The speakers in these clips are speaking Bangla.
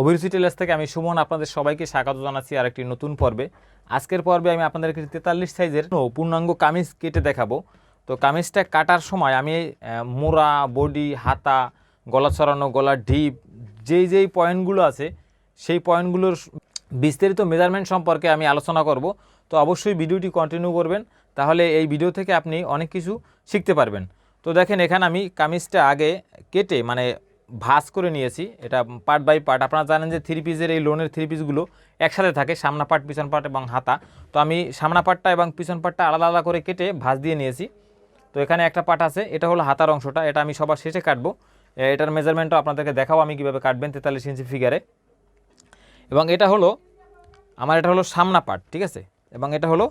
অভিরুচি টেলার্স থেকে আমি সুমন আপনাদের সবাইকে স্বাগত জানাচ্ছি আরেকটি নতুন পর্বে। আজকের পর্বে আমি আপনাদেরকে তেতাল্লিশ সাইজের পূর্ণাঙ্গ কামিজ কেটে দেখাবো। তো কামিজটা কাটার সময় আমি মোড়া, বডি, হাতা, গলা ছড়ানো গলার ঢিপ, যেই যেই পয়েন্টগুলো আছে, সেই পয়েন্টগুলোর বিস্তারিত মেজারমেন্ট সম্পর্কে আমি আলোচনা করব। তো অবশ্যই ভিডিওটি কন্টিনিউ করবেন, তাহলে এই ভিডিও থেকে আপনি অনেক কিছু শিখতে পারবেন। তো দেখেন, এখানে আমি কামিজটা আগে কেটে মানে ভাঁজ করে নিয়েছি। এটা পার্ট বাই পার্ট আপনারা জানেন যে থ্রি পিসের এই লোনের থ্রি পিসগুলো একসাথে থাকে, সামনা পার্ট পিছন পার্ট এবং হাতা। তো আমি সামনা পার্টটা এবং পিছন পার্টটা আলাদা আলাদা করে কেটে ভাঁজ দিয়ে নিয়েছি। তো এখানে একটা পার্ট আছে, এটা হলো হাতার অংশটা, এটা আমি সবার শেষে কাটবো। এটার মেজারমেন্টও আপনাদেরকে দেখাও আমি কীভাবে কাটবেন তেতাল্লিশ ইঞ্চি ফিগারে এবং এটা হলো, আমার এটা হলো সামনা পার্ট ঠিক আছে? এবং এটা হলো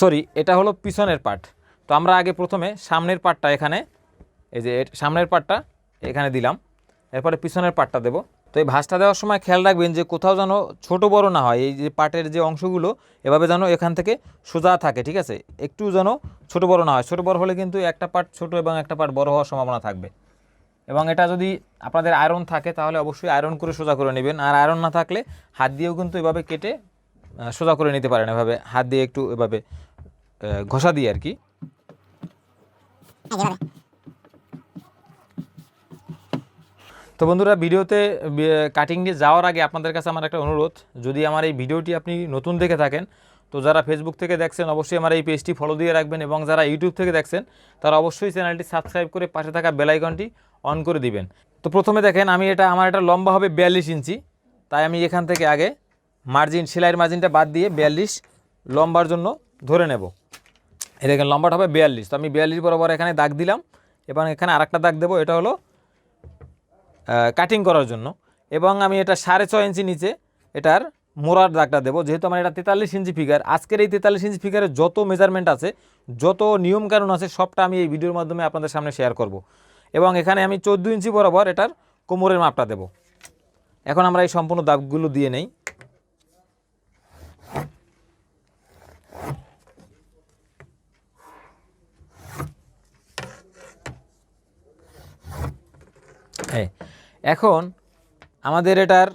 সরি এটা হলো পিছনের পার্ট তো আমরা আগে প্রথমে সামনের পার্টটা এখানে এই যে সামনের পার্টটা এখানে দিলাম। এরপরে পিছনের পার্টটা দেবো। তো এই ভাঁজটা দেওয়ার সময় খেয়াল রাখবেন যে কোথাও যেন ছোট বড় না হয়, এই যে পাটের যে অংশগুলো, এভাবে যেন এখান থেকে সোজা থাকে, ঠিক আছে? একটু যেন ছোট বড় না হয়। ছোট বড় হলে কিন্তু একটা পার্ট ছোট এবং একটা পার্ট বড় হওয়ার সম্ভাবনা থাকবে। এবং এটা যদি আপনাদের আয়রন থাকে, তাহলে অবশ্যই আয়রন করে সোজা করে নেবেন। আর আয়রন না থাকলে হাত দিয়েও কিন্তু এভাবে কেটে সোজা করে নিতে পারেন। এভাবে হাত দিয়ে একটু এভাবে ঘষা দিয়ে আর কি। তো বন্ধুরা, ভিডিওতে কাটিং দিয়ে যাওয়ার আগে আপনাদের কাছে আমার একটা অনুরোধ। যদি আমার এই ভিডিওটি আপনি নতুন দেখে থাকেন, তো যারা ফেসবুক থেকে দেখছেন, অবশ্যই আমার এই পেজটি ফলো দিয়ে রাখবেন এবং যারা ইউটিউব থেকে দেখছেন, তারা অবশ্যই চ্যানেলটি সাবস্ক্রাইব করে পাশে থাকা বেল আইকনটি অন করে দিবেন। তো প্রথমে দেখেন, আমি এটা, আমার এটা লম্বা হবে বিয়াল্লিশ ইঞ্চি। তাই আমি এখান থেকে আগে মার্জিন সেলাইয়ের মার্জিনটা বাদ দিয়ে বিয়াল্লিশ লম্বার জন্য ধরে নেব। এই দেখেন, লম্বাটা হবে বিয়াল্লিশ। তো আমি বিয়াল্লিশ বরাবর এখানে দাগ দিলাম। এবং এখানে আরেকটা দাগ দেবো, এটা হলো কাটিং করার জন্য। এবং আমি এটা সাড়ে ছয় ইঞ্চি নিচে এটার মোড়ার দাগটা দেবো। যেহেতু আমার এটা তেতাল্লিশ ইঞ্চি ফিগার আজকের এই তেতাল্লিশ ইঞ্চি ফিগারের যত মেজারমেন্ট আছে যত নিয়মকানুন আছে সবটা আমি এই ভিডিওর মাধ্যমে আপনাদের সামনে শেয়ার করব। এবং এখানে আমি চোদ্দ ইঞ্চি বরাবর এটার কোমরের মাপটা দেব। এখন আমরা এই সম্পূর্ণ দাগগুলো দিয়ে নেই। এই, এখন আমাদের এটার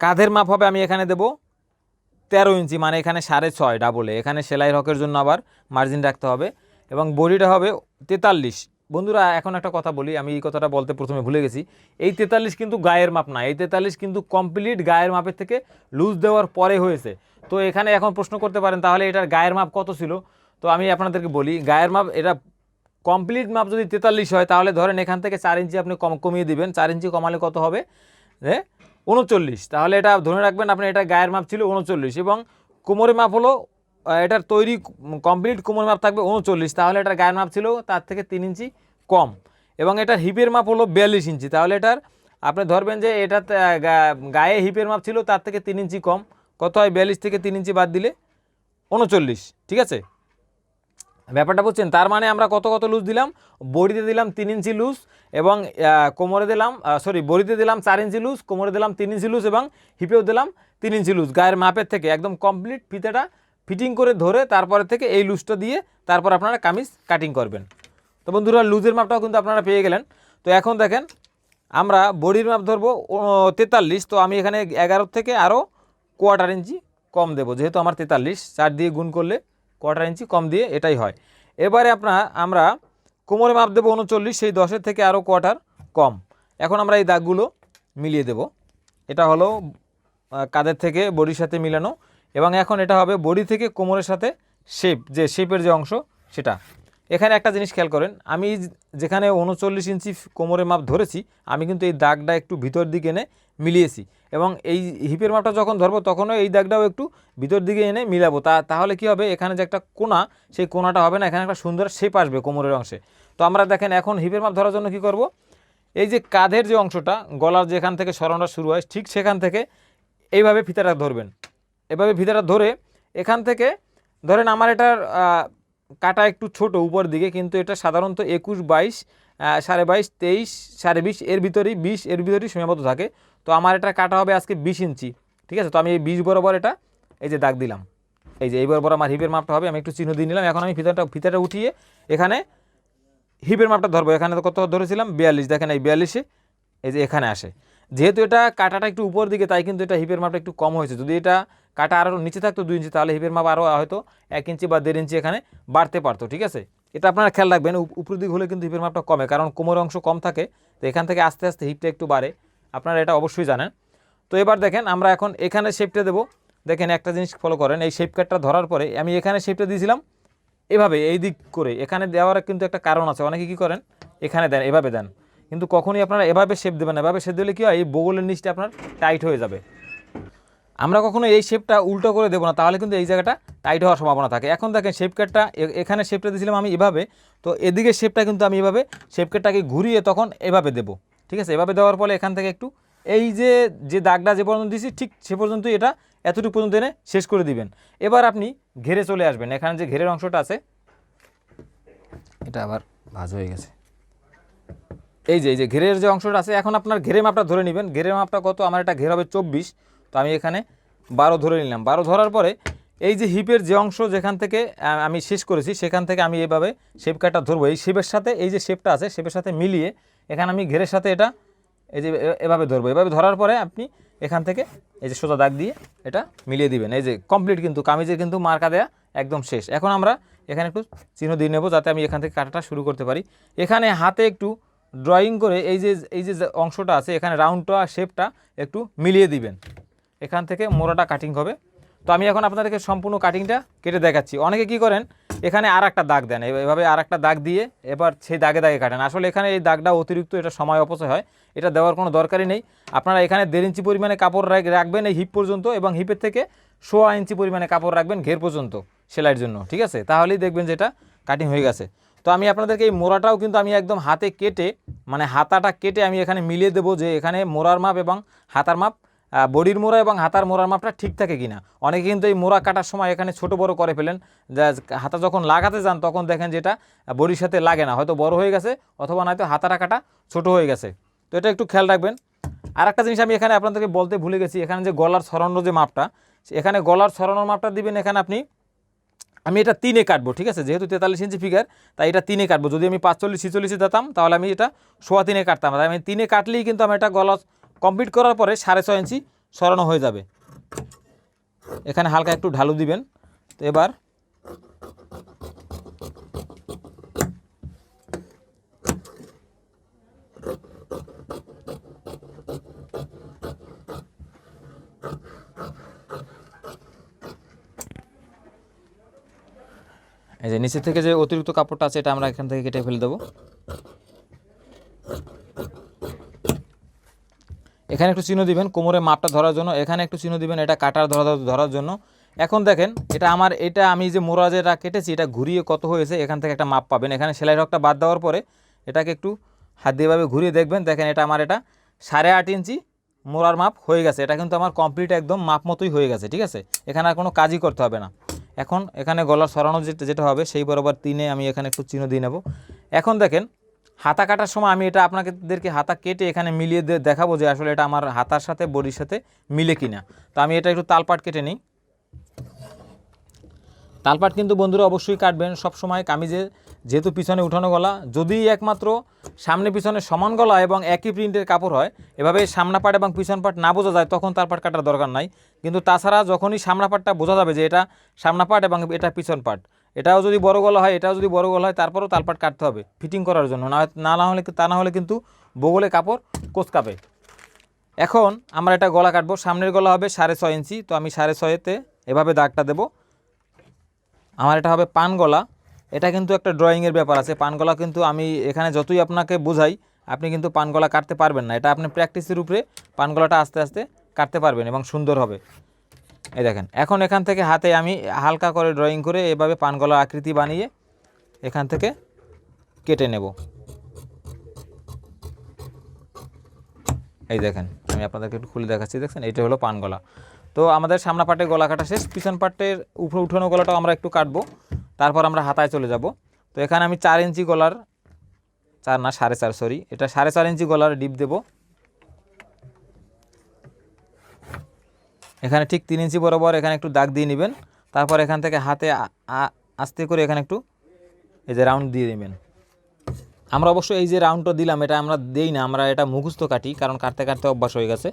কাঁধের মাপ হবে আমি এখানে দেব তেরো ইঞ্চি মানে এখানে সাড়ে ছয় ডাবলে এখানে সেলাই রকের জন্য আবার মার্জিন রাখতে হবে এবং বডিটা হবে তেতাল্লিশ। বন্ধুরা, এখন একটা কথা বলি, আমি এই কথাটা বলতে প্রথমে ভুলে গেছি। এই তেতাল্লিশ কিন্তু গায়ের মাপ না, এই তেতাল্লিশ কিন্তু কমপ্লিট গায়ের মাপের থেকে লুজ দেওয়ার পরে হয়েছে। তো এখানে এখন প্রশ্ন করতে পারেন, তাহলে এটার গায়ের মাপ কত ছিল? তো আমি আপনাদেরকে বলি, গায়ের মাপ এটা কমপ্লিট মাপ যদি তেতাল্লিশ হয়, তাহলে ধরেন এখান থেকে চার ইঞ্চি আপনি কম কমিয়ে দিবেন। চার ইঞ্চি কমালে কত হবে? উনচল্লিশ। তাহলে এটা ধরে রাখবেন আপনি এটা গায়ের মাপ ছিল উনচল্লিশ এবং কোমরের মাপ হলো এটার তৈরি কমপ্লিট কোমর মাপ থাকবে উনচল্লিশ। তাহলে এটার গায়ের মাপ ছিল তার থেকে তিন ইঞ্চি কম এবং এটার হিপের মাপ হলো বিয়াল্লিশ ইঞ্চি। তাহলে এটার আপনি ধরবেন যে এটা গায়ে হিপের মাপ ছিল তার থেকে তিন ইঞ্চি কম। কত হয়? বিয়াল্লিশ থেকে তিন ইঞ্চি বাদ দিলে উনচল্লিশ। ঠিক আছে? ব্যাপারটা বুঝছেন? তার মানে আমরা কত কত লুজ দিলাম? বডিতে দিলাম তিন ইঞ্চি লুজ এবং কোমরে দিলাম সরি বডিতে দিলাম চার ইঞ্চি লুজ কোমরে দিলাম তিন ইঞ্চি লুজ এবং হিপেও দিলাম তিন ইঞ্চি লুজ গায়ের মাপের থেকে একদম কমপ্লিট ফিতেটা ফিটিং করে ধরে তারপরে থেকে এই লুজটা দিয়ে তারপর আপনারা কামিজ কাটিং করবেন। তো বন্ধুরা লুজের মাপটাও কিন্তু আপনারা পেয়ে গেলেন। তো এখন দেখেন, আমরা বডির মাপ ধরবো তেতাল্লিশ। তো আমি এখানে এগারো থেকে আরও কোয়ার্টার ইঞ্চি কম দেবো, যেহেতু আমার তেতাল্লিশ। চার দিয়ে গুণ করলে কোয়ার্টার ইঞ্চি কম দিয়ে এটাই হয়। এবারে আপনার আমরা কোমরে মাপ দেবো উনচল্লিশ, সেই দশের থেকে আরও কোয়ার্টার কম। এখন আমরা এই দাগগুলো মিলিয়ে দেব। এটা হলো কাদের থেকে বডির সাথে মিলানো এবং এখন এটা হবে বডি থেকে কোমরের সাথে শেপ যে শেপের যে অংশ সেটা। এখানে একটা জিনিস খেয়াল করেন, আমি যেখানে উনচল্লিশ ইঞ্চি কোমরের মাপ ধরেছি, আমি কিন্তু এই দাগটা একটু ভিতর দিকে এনে মিলিয়েছি। এবং এই হিপের মাপটা যখন ধরবো, তখনও এই দাগটাও একটু ভিতর দিকে এনে মিলাবো। তা, তাহলে কি হবে? এখানে যে একটা কোনা সেই কোনাটা হবে না, এখানে একটা সুন্দর শেপ আসবে কোমরের অংশে। তো আমরা দেখেন, এখন হিপের মাপ ধরার জন্য কি করব? এই যে কাঁধের যে অংশটা, গলার যেখান থেকে সরানোটা শুরু হয়, ঠিক সেখান থেকে এইভাবে ফিতাটা ধরবেন। এভাবে ফিতাটা ধরে এখান থেকে, ধরেন আমার এটার কাটা একটু ছোট উপর দিকে, কিন্তু এটা সাধারণত একুশ বাইশ সাড়ে বাইশ, তেইশ, সাড়ে বিশ, এর ভিতরেই বিশ, এর ভিতরেই সীমাবদ্ধ থাকে। তো আমার এটা কাটা হবে আজকে বিশ ইঞ্চি, ঠিক আছে? তো আমি এই বিশ বরাবর এটা এই যে দাগ দিলাম। এই যে এই বরাবর আমার হিপের মাপটা হবে, আমি একটু চিহ্ন দিয়ে নিলাম। এখন আমি ফিতাটা ফিতাটা উঠিয়ে এখানে হিপের মাপটা ধরবো। এখানে কত ধরেছিলাম? বিয়াল্লিশ। দেখেন এই বিয়াল্লিশে এই যে এখানে আসে। যেহেতু এটা কাটাটা একটু উপর দিকে, তাই কিন্তু এটা হিপের মাপটা একটু কম হয়েছে। যদি এটা কাটা আরও নিচে থাকতো দুই ইঞ্চি, তাহলে হিপের মাপ আরও হয়তো এক ইঞ্চি বা দেড় ইঞ্চি এখানে বাড়তে পারতো, ঠিক আছে? এটা আপনারা খেয়াল রাখবেন উপর দিক হলে কিন্তু হিপের মাপটা কমে। কারণ কোমর অংশ কম থাকে, তো এখান থেকে আস্তে আস্তে হিপটা একটু বাড়ে। আপনারা এটা অবশ্যই জানেন। তো এবার দেখেন, আমরা এখন এখানে শেপটা দেবো। দেখেন, একটা জিনিস ফলো করেন, এই শেপ কাটটা ধরার পরে আমি এখানে শেপটা দিয়েছিলাম। এভাবে, এই দিক করে, এখানে দেওয়ার কিন্তু একটা কারণ আছে। অনেকে কী করেন, এখানে দেন, এভাবে দেন। কিন্তু কখনই আপনারা এভাবে শেপ দেবেন এভাবে শেপ দিলে কী হয়, এই বগলের নিচটা আপনার টাইট হয়ে যাবে। আমরা কখনো এই শেপটা উল্টো করে দেবো না, তাহলে কিন্তু এই জায়গাটা টাইট হওয়ার সম্ভাবনা থাকে। এখন দেখেন শেপ কাটটা এখানে শেপটা দিয়েছিলাম আমি এভাবে। তো এদিকে শেপটা কিন্তু আমি এভাবে শেপ কাটটাকে ঘুরিয়ে তখন এভাবে দেবো। ঠিক আছে? এভাবে দেওয়ার ফলে এখান থেকে একটু এই যে যে দাগটা যে পর্যন্ত দিয়েছি ঠিক সে পর্যন্ত এটা এতটুকু পর্যন্ত এনে শেষ করে দিবেন। এবার আপনি ঘেরে চলে আসবেন। এখানে যে ঘেরের অংশটা আছে, এটা আবার ভাজ হয়ে গেছে। এই যে এই যে ঘেরের যে অংশটা আছে, এখন আপনার ঘেরে মাপটা ধরে নেবেন। ঘেরের মাপটা কত? আমার এটা ঘের হবে চব্বিশ। তো আমি এখানে বারো ধরে নিলাম। বারো ধরার পরে এই যে হিপের যে অংশ যেখান থেকে আমি শেষ করেছি, সেখান থেকে আমি এভাবে শেপ কাটটা ধরবো। এই শেপের সাথে, এই যে শেপটা আছে, শেপের সাথে মিলিয়ে এখানে আমি ঘেরের সাথে এটা, এই যে এভাবে ধরবো। এভাবে ধরার পরে আপনি এখান থেকে এই যে সোজা দাগ দিয়ে এটা মিলিয়ে দিবেন। এই যে কমপ্লিট কিন্তু, কামিজের কিন্তু মার্কা দেয়া একদম শেষ। এখন আমরা এখানে একটু চিহ্ন দিয়ে নেব যাতে আমি এখান থেকে কাটাটা শুরু করতে পারি। এখানে হাতে একটু ড্রয়িং করে এই যে এই যে অংশটা আছে, এখানে রাউন্ডটা শেপটা একটু মিলিয়ে দিবেন। এখান থেকে মোড়াটা কাটিং হবে। তো আমি এখন আপনাদেরকে সম্পূর্ণ কাটিংটা কেটে দেখাচ্ছি। অনেকে কি করেন এখানে আর একটা দাগ দেন। এভাবে আর একটা দাগ দিয়ে এবার সেই দাগে দাগে কাটেন। আসলে এখানে এই দাগটা অতিরিক্ত এটা সময় অপচয় হয়। এটা দেওয়ার কোনো দরকারই নেই। আপনারা এখানে দেড় ইঞ্চি পরিমাণে কাপড় রাখবেন এই হিপ পর্যন্ত এবং হিপের থেকে সোয়া ইঞ্চি পরিমাণে কাপড় রাখবেন ঘের পর্যন্ত সেলাইয়ের জন্য। ঠিক আছে? তাহলেই দেখবেন যে এটা কাটিং হয়ে গেছে। তো আমি আপনাদেরকে এই মোড়াটাও কিন্তু আমি একদম হাতে কেটে মানে হাতাটা কেটে আমি এখানে মিলিয়ে দেবো যে এখানে মোড়ার মাপ এবং হাতার মাপ বডির মোড়া এবং হাতার মোড়ার মাপটা ঠিক থাকে কিনা? অনেকে কিন্তু এই মোড়া কাটার সময় এখানে ছোট বড় করে ফেলেন। হাতা যখন লাগাতে যান, তখন দেখেন যেটা বডির সাথে লাগে না। হয়তো বড় হয়ে গেছে, অথবা নয়তো হাতাটা কাটা ছোট হয়ে গেছে। তো এটা একটু খেয়াল রাখবেন। আর একটা জিনিস আমি এখানে আপনাদেরকে বলতে ভুলে গেছি, এখানে যে গলার ছড়ানোর যে মাপটা, এখানে গলার ছড়ানোর মাপটা দিবেন এখানে আপনি, আমি এটা তিনে কাটবো, ঠিক আছে? যেহেতু তেতাল্লিশ ইঞ্চি ফিগার তাই এটা তিনে কাটবো। যদি আমি পাঁচচল্লিশ, ছিচল্লিশে দিতাম, তাহলে আমি এটা সোয়া তিনে কাটতাম। তাই আমি তিনে কাটলেই কিন্তু আমি এটা গলা কমপ্লিট করার পরে সাড়ে ছয় ইঞ্চি সরানো হয়ে যাবে। এখানে হালকা একটু ঢালু দিবেন। তো এবার এই যে নিচে থেকে যে অতিরিক্ত কাপড়টা আছে, এটা আমরা এখান থেকে কেটে ফেলে দেবো। এখানে একটু চিহ্ন দিবেন, কোমরে মাপটা ধরার জন্য, এখানে একটু চিহ্ন দিবেন, এটা কাটার ধরা ধরার জন্য। এখন দেখেন, এটা আমার, এটা আমি যে মোড়া যেটা কেটেছি, এটা ঘুরিয়ে কত হয়েছে, এখান থেকে একটা মাপ পাবেন। এখানে সেলাই রকটা বাদ দেওয়ার পরে এটাকে একটু হাত দিয়েভাবে ঘুরিয়ে দেখবেন। দেখেন, এটা আমার এটা সাড়ে আট ইঞ্চি মোড়ার মাপ হয়ে গেছে। এটা কিন্তু আমার কমপ্লিট একদম মাপ মতোই হয়ে গেছে, ঠিক আছে? এখানে আর কোনো কাজই করতে হবে না। এখন এখানে গলার সরানো যেটা যেটা হবে, সেই বরাবর তিনে আমি এখানে একটু চিহ্ন দিয়ে নেব। এখন দেখেন হাতা কাটার সময় আমি এটা আপনাদেরকে হাতা কেটে এখানে মিলিয়ে দেখাবো যে আসলে এটা আমার হাতার সাথে, বডির সাথে মিলে কিনা। তো আমি এটা একটু তালপাট কেটে নিই। তালপাট কিন্তু বন্ধুরা অবশ্যই কাটবেন। সব সময় কামিজে যেহেতু পিছনে উঠানো গলা, যদি একমাত্র সামনে পিছনে সমান গলা এবং একই প্রিন্টের কাপড় হয়, এভাবে সামনা পাট এবং পিছন পাট না বোঝা যায়, তখন তালপাট কাটার দরকার নাই। কিন্তু তাছাড়া যখনই সামনা পাটটা বোঝা যাবে যে এটা সামনা পাট এবং এটা পিছন পাট এটাও যদি বড় গলা হয়, এটাও যদি বড় গলা হয়, তারপরেও তালপাট কাটতে হবে ফিটিং করার জন্য। না না হলে তা না হলে কিন্তু বগলে কাপড় কোচকাবে। এখন আমরা এটা গলা কাটবো। সামনের গলা হবে সাড়ে ছয় ইঞ্চি। তো আমি সাড়ে ছয়েতে এভাবে দাগটা দেবো। আমার এটা হবে পান গলা। এটা কিন্তু একটা ড্রয়িংয়ের ব্যাপার আছে। পান গলা কিন্তু আমি এখানে যতই আপনাকে বোঝাই, আপনি কিন্তু পান গলা কাটতে পারবেন না। এটা আপনি প্র্যাকটিসের উপরে পান গলাটা আস্তে আস্তে কাটতে পারবেন এবং সুন্দর হবে। এই দেখেন, এখন এখান থেকে হাতে আমি হালকা করে ড্রয়িং করে এভাবে পান গলার আকৃতি বানিয়ে এখান থেকে কেটে নেব। এই দেখেন, আমি আপনাদেরকে একটু খুলে দেখাচ্ছি, দেখছেন? এইটা হলো পান গলা তো আমাদের সামনা পাটে গলা কাটা শেষ, পিছন পাটের উপরে উঠানো গলাটাও আমরা একটু কাটবো, তারপর আমরা হাতায় চলে যাব। তো এখানে আমি চার ইঞ্চি গলার, চার না, সাড়ে চার সরি এটা সাড়ে চার ইঞ্চি গলার ডিপ দেব। এখানে ঠিক তিন ইঞ্চি বরাবর এখানে একটু দাগ দিয়ে নেবেন। তারপর এখান থেকে হাতে আস্তে করে এখানে একটু এই যে রাউন্ড দিয়ে নেবেন। আমরা অবশ্য এই যে রাউন্ডটা দিলাম, এটা আমরা দেই না, আমরা এটা মুখস্থ কাটি, কারণ কাটতে কাটতে অভ্যাস হয়ে গেছে।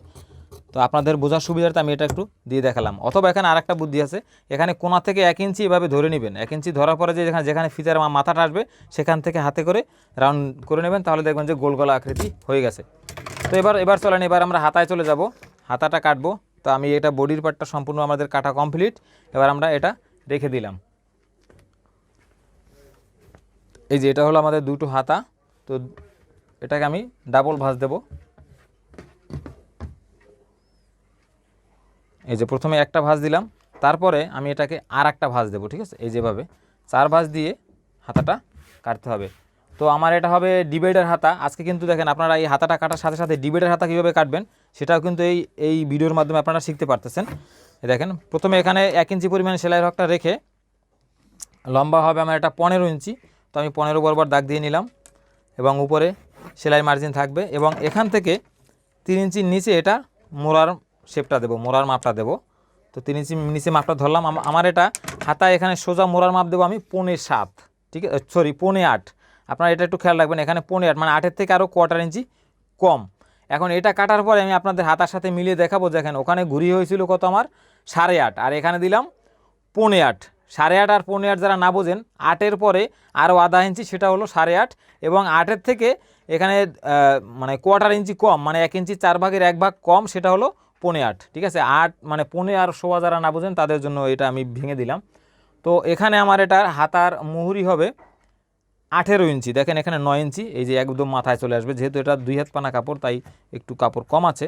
তো আপনাদের বোঝার সুবিধার্থে আমি এটা একটু দিয়ে দেখালাম। অথবা এখানে আরেকটা বুদ্ধি আছে, এখানে কোনা থেকে এক ইঞ্চি এভাবে ধরে নেবেন। এক ইঞ্চি ধরার পরে যে যেখানে যেখানে মা- মাথাটা আসবে, সেখান থেকে হাতে করে রাউন্ড করে নেবেন, তাহলে দেখবেন যে গোল গলা আকৃতি হয়ে গেছে। তো এবার এবার চলেন, এবার আমরা হাতায় চলে যাব। হাতাটা কাটবো। তো আমি এটা বডির পার্টটা সম্পূর্ণ আমাদের কাটা কমপ্লিট। এবার আমরা এটা রেখে দিলাম। এই যে এটা হলো আমাদের দুটো হাতা। তো এটাকে আমি ডাবল ভাঁজ দেব। এই যে প্রথমে একটা ভাঁজ দিলাম। তারপরে আমি এটাকে আর একটা ভাঁজ দেবো, ঠিক আছে? এই যেভাবে। চার ভাঁজ দিয়ে হাতাটা কাটতে হবে। তো আমার এটা হবে ডিবেডের হাতা। আজকে কিন্তু দেখেন আপনারা এই হাতাটা কাটার সাথে সাথে ডিবেডের হাতা কীভাবে কাটবেন, সেটাও কিন্তু এই এই ভিডিওর মাধ্যমে আপনারা শিখতে পারতেছেন। দেখেন, প্রথমে এখানে এক ইঞ্চি পরিমাণে সেলাই রকটা রেখে লম্বা হবে আমার এটা পনেরো ইঞ্চি। তো আমি পনেরো বরাবর দাগ দিয়ে নিলাম এবং উপরে সেলাই মার্জিন থাকবে এবং এখান থেকে তিন ইঞ্চির নিচে এটা মোড়ার শেপটা দেবো, মোড়ার মাপটা দেবো। তো তিন ইঞ্চি নিচে মাপটা ধরলাম আমার এটা হাতা এখানে সোজা মোড়ার মাপ দেবো আমি পৌনে সাত, ঠিক আছে সরি পৌনে আট। আপনারা এটা একটু খেয়াল রাখবেন, এখানে পৌনে আট মানে আটের থেকে আরও কোয়ার্টার ইঞ্চি কম। এখন এটা কাটার পরে আমি আপনাদের হাতার সাথে মিলিয়ে দেখাবো, দেখেন ওখানে ঘুরিয়ে হয়েছিল কত আমার? সাড়ে আট, আর এখানে দিলাম পৌনে আট। সাড়ে আট আর পৌনে আট যারা না বোঝেন, আটের পরে আরও আধা ইঞ্চি সেটা হলো সাড়ে আট, এবং আটের থেকে এখানে মানে কোয়ার্টার ইঞ্চি কম মানে এক ইঞ্চি চার ভাগের এক ভাগ কম, সেটা হলো পৌনে আট, ঠিক আছে? আট মানে পৌনে আর সোয়া যারা না বোঝেন, তাদের জন্য এটা আমি ভেঙে দিলাম। তো এখানে আমার এটার হাতার মুহুরি হবে আঠেরো ইঞ্চি। দেখেন এখানে নয় ইঞ্চি এই যে একদম মাথায় চলে আসবে। যেহেতু এটা দুই হাত পানা কাপড় তাই একটু কাপড় কম আছে।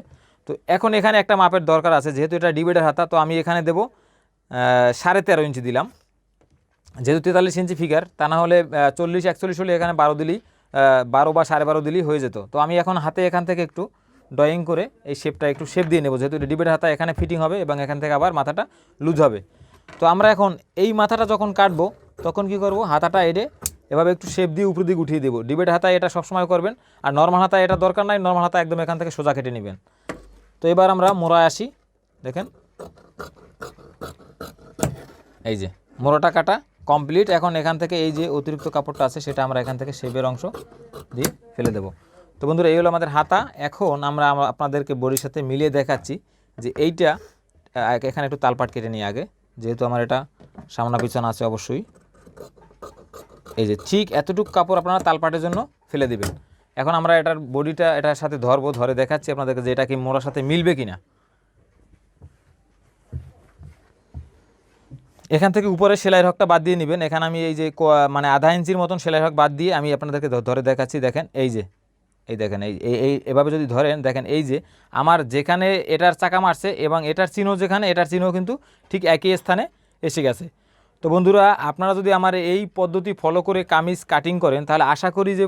তো এখন এখানে একটা মাপের দরকার আছে যেহেতু এটা ডিবেটের হাতা তো আমি এখানে দেবো সাড়ে তেরো ইঞ্চি দিলাম। যেহেতু তেতাল্লিশ ইঞ্চি ফিগার তা না হলে চল্লিশ একচল্লিশ হলে এখানে বারো আহ, বারো বা সাড়ে বারো দিলেই হয়ে যেত। তো আমি এখন হাতে এখান থেকে একটু ড্রয়িং করে এই শেপটা একটু শেপ দিয়ে নেব। যেহেতু ডিবেটের হাতা এখানে ফিটিং হবে এবং এখান থেকে আবার মাথাটা লুজ হবে। তো আমরা এখন এই মাথাটা যখন কাটবো তখন কি করব? হাতাটা এড়ে এভাবে একটু শেপ দিয়ে উপর দিকে উঠিয়ে দেবো। ডিবেট হাতায় এটা সবসময় করবেন, আর নর্মাল হাতায় এটা দরকার নাই নর্মাল হাতা একদম এখান থেকে সোজা কেটে নেবেন। তো এবার আমরা মোড়ায় আসি, দেখেন। এই যে, মোড়াটা কাটা কমপ্লিট এখন এখান থেকে এই যে অতিরিক্ত কাপড়টা আছে, সেটা আমরা এখান থেকে শেপের অংশ দিয়ে ফেলে দেবো। তো বন্ধুরা, এই হলো আমাদের হাতা। এখন আমরা আমরা আপনাদেরকে বড়ির সাথে মিলিয়ে দেখাচ্ছি যে এইটা এখানে একটু তালপাট কেটে নিই আগে। যেহেতু আমার এটা সামনা পিছন আছে অবশ্যই। এই যে ঠিক এতটুকু কাপড় আপনারা তালপাটের জন্য ফেলে দিবেন। এখন আমরা এটার বডিটা এটার সাথে ধরবো, ধরে দেখাচ্ছি আপনাদেরকে যে এটা কি মোড়ার সাথে মিলবে কি না এখান থেকে উপরে সেলাই হকটা বাদ দিয়ে নেবেন। এখানে আমি এই যে মানে আধা ইঞ্চির মতন সেলাই হক বাদ দিয়ে আমি আপনাদেরকে ধরে দেখাচ্ছি। দেখেন, এই যে, এই দেখেন এই- এই, এভাবে যদি ধরেন, দেখেন, এই যে, আমার যেখানে এটার চাকা মারছে এবং এটার চিহ্ন যেখানে, এটার চিহ্ন কিন্তু ঠিক একই স্থানে এসে গেছে। তো বন্ধুরা, আপনারা যদি আমার এই পদ্ধতি ফলো করে কামিজ কাটিং করেন, তাহলে আশা করি যে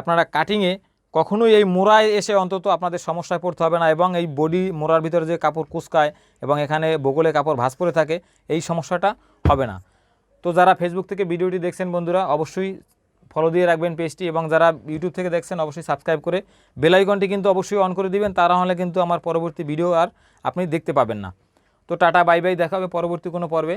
আপনারা কাটিংয়ে কখনোই এই মোড়ায় এসে অন্তত আপনাদের সমস্যায় পড়তে হবে না এবং এই বডি মোড়ার ভিতরে যে কাপড় কুচকায় এবং এখানে বগলে কাপড় ভাঁজ পরে থাকে, এই সমস্যাটা হবে না। তো যারা ফেসবুক থেকে ভিডিওটি দেখছেন বন্ধুরা, অবশ্যই ফলো দিয়ে রাখবেন পেজটি এবং যারা ইউটিউব থেকে দেখছেন, অবশ্যই সাবস্ক্রাইব করে বেল আইকনটি কিন্তু অবশ্যই অন করে দিবেন, তারা হলে কিন্তু আমার পরবর্তী ভিডিও আর আপনি দেখতে পাবেন না। তো টাটা বাই বাই দেখা হবে পরবর্তী কোনো পর্বে।